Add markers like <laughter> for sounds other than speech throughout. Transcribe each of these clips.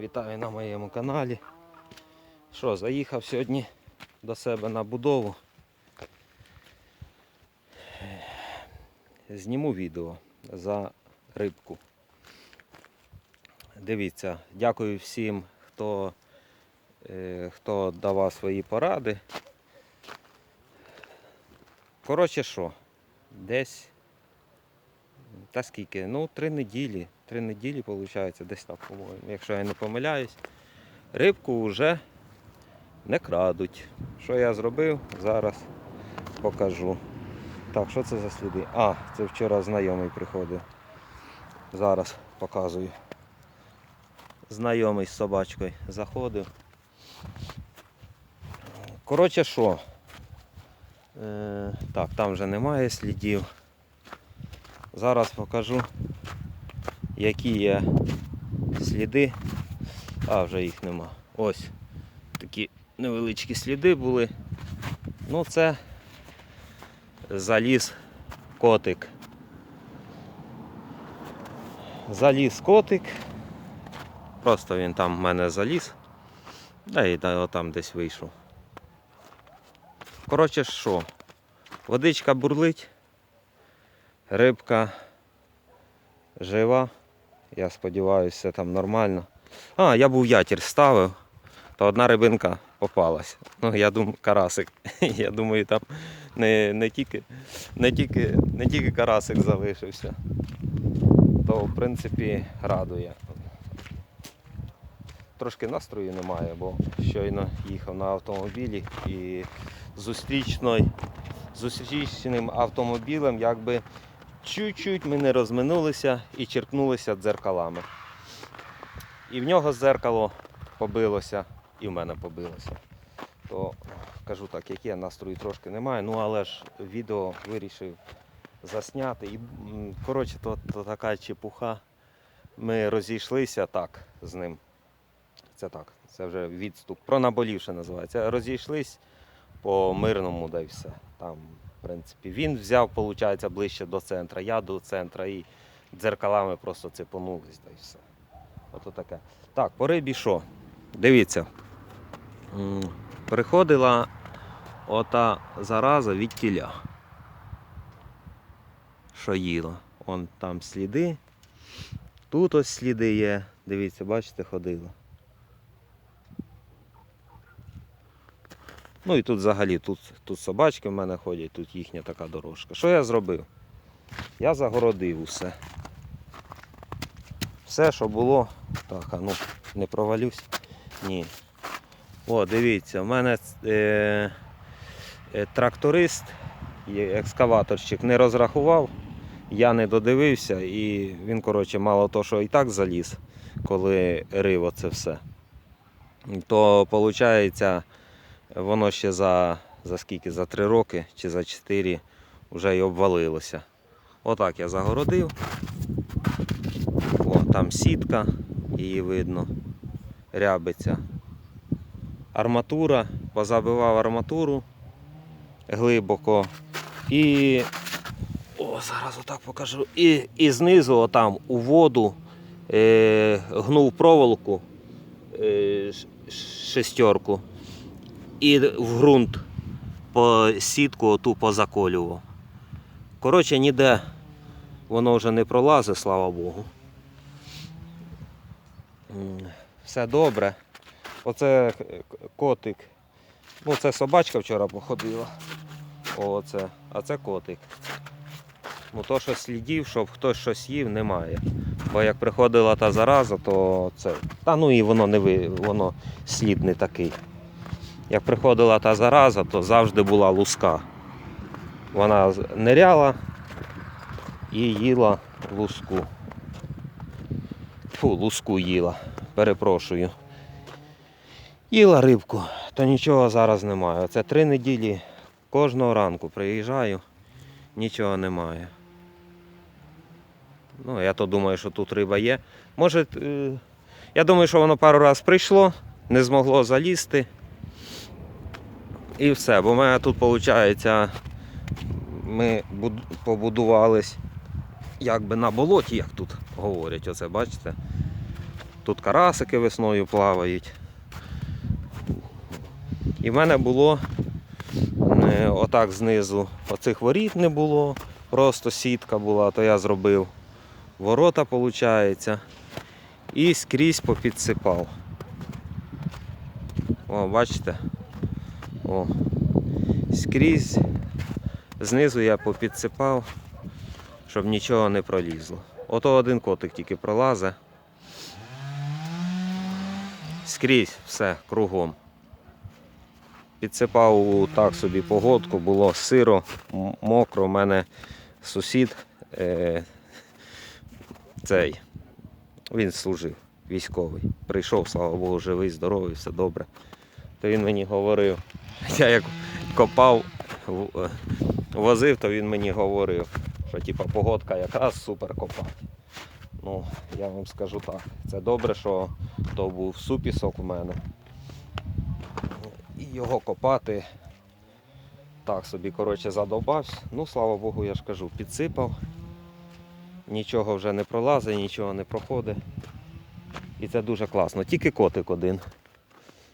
Вітаю на моєму каналі. Що, заїхав сьогодні до себе на будову. Зніму відео за рибку. Дивіться, дякую всім, хто, е, хто давав свої поради. Коротше що, десь та скільки? Ну, три неділі. Три неділі, виходить, десь так, по-моєму, якщо я не помиляюсь. Рибку вже не крадуть. Що я зробив, зараз покажу. Так, що це за сліди? А, це вчора знайомий приходив. Зараз показую. Знайомий з собачкою заходив. Коротше, що? Е, так, там вже немає слідів. Зараз покажу, які є сліди. А, вже їх нема. Ось такі невеличкі сліди були. Ну, це заліз котик. Заліз котик. Просто він там в мене заліз. Да і там десь вийшов. Коротше, що? Водичка бурлить. Рибка жива. Я сподіваюся, все там нормально. А, я був ятір ставив, то одна рибинка попалась. Ну, я думаю, карасик. <laughs> Я думаю, там не, не, тільки, не, тільки, не тільки карасик залишився. То, в принципі, радує. Трошки настрою немає, бо щойно їхав на автомобілі і зустрічним автомобілем якби чуть-чуть ми не розминулися і черкнулися дзеркалами. І в нього зеркало побилося, і в мене побилося. То кажу так, як є, настрою трошки немає, ну але ж відео вирішив засняти. І, коротше, то, то така чепуха. Ми розійшлися так з ним. Це так, це вже відступ. Про наболівше називається. Розійшлись по мирному, да й все. Там, принципі, він взяв, виходить, ближче до центра, я до центра і дзеркалами просто цепонулись, да й все. Ото таке. Так, по рибі що? Дивіться. Приходила ота зараза від тіля. Що їла. Вон там сліди. Тут ось сліди є. Дивіться, бачите, ходила. Ну і тут взагалі тут, тут собачки в мене ходять, тут їхня така дорожка. Що я зробив? Я загородив усе. Все, що було. Так, а ну, не провалюсь. Ні. О, дивіться, в мене е, е, тракторист, є екскаваторщик не розрахував, я не додивився і він, коротше, мало того, що і так заліз, коли рив це все. То виходить, воно ще за, за скільки? За три роки чи за чотири вже й обвалилося. Отак я загородив. О, там сітка, її видно, рябиться. Арматура, позабивав арматуру глибоко. І о, зараз отак покажу. І, і знизу отам у воду е, гнув проволоку е, шестерку і в ґрунт по сітку оту позаколював. Коротше, ніде воно вже не пролазить, слава Богу. Все добре. Оце котик. Ну, це собачка вчора походила. О, це. А це котик. Ну, то, що слідів, щоб хтось щось їв, немає. Бо як приходила та зараза, то це. Та ну і воно не ви, воно слід не такий. Як приходила та зараза, то завжди була луска. Вона ниряла і їла луску. Фу, луску їла. Перепрошую. Їла рибку, то нічого зараз немає. Оце три неділі кожного ранку приїжджаю, нічого немає. Ну, я то думаю, що тут риба є. Може, е, я думаю, що воно пару разів прийшло, не змогло залізти. І все, бо в мене тут виходить, ми побудувались як би на болоті, як тут говорять, оце бачите. Тут карасики весною плавають. І в мене було е, отак знизу оцих воріт не було, просто сітка була, то я зробив ворота, виходить, і скрізь попідсипав. О, бачите? О. Скрізь, знизу я попідсипав, щоб нічого не пролізло. Ото один котик тільки пролазе. Скрізь все кругом. Підсипав у так собі погодку, було сиро, мокро, У мене сусід е, цей, він служив, військовий. Прийшов, слава Богу, живий, здоровий, все добре. То він мені говорив. <laughs> Я як копав, е, возив, то він мені говорив, що типу, погодка якраз супер копати. Ну, Я вам скажу так, це добре, що то був супісок у мене. І його копати так собі коротше, задобався. Ну, слава Богу, я ж кажу, підсипав, нічого вже не пролазить, нічого не проходить. І це дуже класно. Тільки котик один.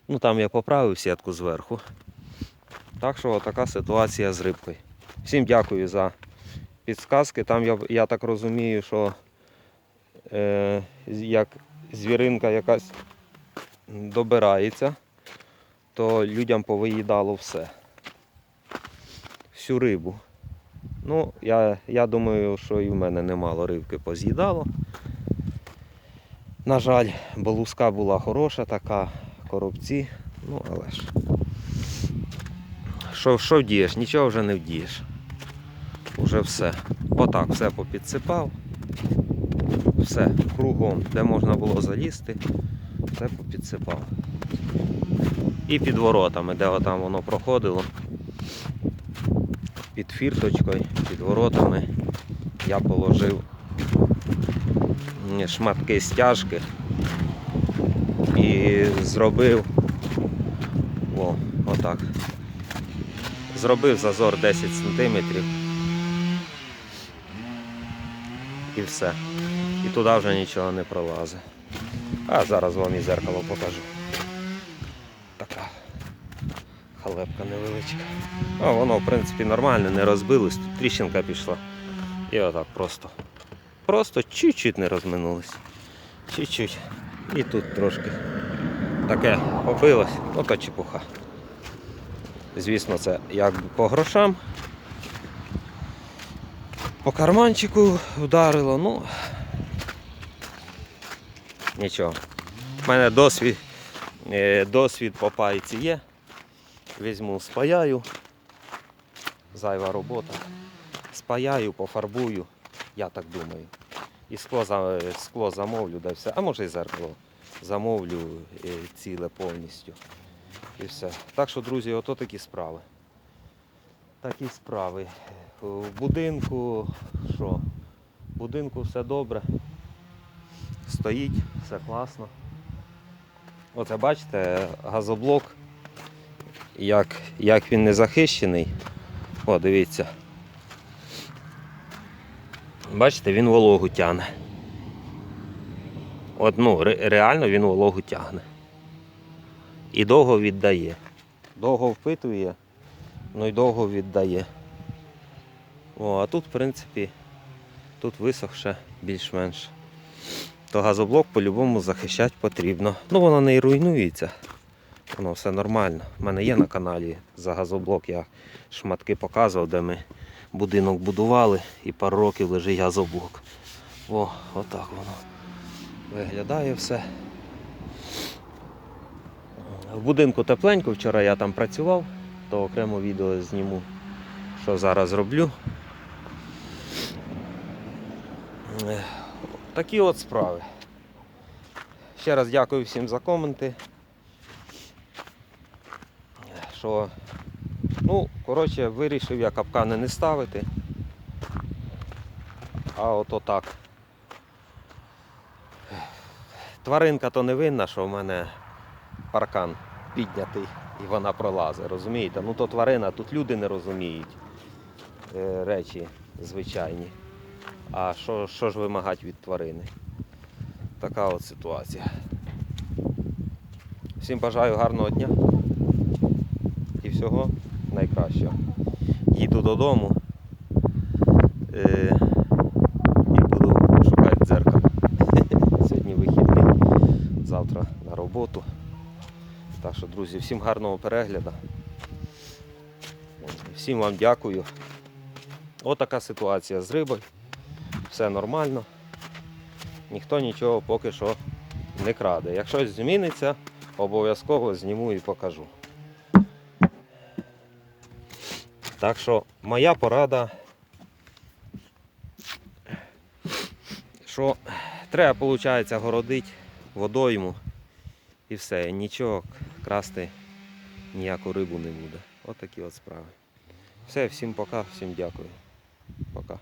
Ну Там я поправив сітку зверху. Так що така ситуація з рибкою. Всім дякую за підсказки. Там я я так розумію, що е, як звіринка якась добирається, то людям повиїдало все. Всю рибу. Ну, я я думаю, що і в мене немало рибки поз'їдало. На жаль, болуска була хороша така, коробці, ну але ж що що вдієш, нічого вже не вдієш. Уже все. Отак все попідсипав, все, кругом, де можна було залізти, все попідсипав. І під воротами, де отам воно проходило, під фірточкою, під воротами я положив шматки стяжки і зробив о, отак. Зробив зазор 10 см. І все. І туди вже нічого не пролазить. А зараз вам і зеркало покажу. Така халепка невеличка. А воно в принципі нормально, не розбилось, тут тріщинка пішла. І отак просто. Просто чуть-чуть не розминулось. Чуть-чуть. І тут трошки таке побилось, ну чепуха. Звісно, це як по грошам. По карманчику вдарило, ну нічого. У мене досвід е, досвід по пайці є. Візьму, спаяю, зайва робота. Спаяю, пофарбую, я так думаю. І скло скло замовлю, да все. А може і зеркало замовлю е, ціле повністю. І все. Так що, друзі, ото такі справи. Такі справи. В будинку що? В будинку все добре. Стоїть, все класно. Оце бачите, газоблок, як як він не захищений. О, дивіться. Бачите, він вологу тягне. От, ну, реально він вологу тягне і довго віддає. Довго впитує, ну і довго віддає. О, А тут, в принципі, тут висохше більш-менш. То газоблок по-любому захищати потрібно. Ну воно не і руйнується. Воно все нормально. У мене є на каналі за газоблок, я шматки показував, де ми будинок будували і пару років лежить газоблок. О, отак воно виглядає все. В будинку тепленько, вчора я там працював, то окремо відео зніму, що зараз роблю. Такі от справи. Ще раз дякую всім за коменти. Що, ну, коротше, вирішив я капкани не ставити, а от так. Тваринка то не винна, що в мене паркан піднятий і вона пролазить. Розумієте? Ну то тварина, тут люди не розуміють е, речі звичайні. А що що ж вимагати від тварини? Така от ситуація. Всім бажаю гарного дня і всього найкращого. Їду додому е, і буду шукати дзеркало. <laughs> Сьогодні вихідний, завтра на роботу. Так що, друзі, всім гарного перегляду. Всім вам дякую. Отака ситуація з рибою. Все нормально. Ніхто нічого поки що не краде. Якщо зміниться, обов'язково зніму і покажу. Так що моя порада, що треба, виходить, городити водойму і все. Нічого красти ніяку рибу не буде. От такі от справи. Все, всім пока, всім дякую. Пока.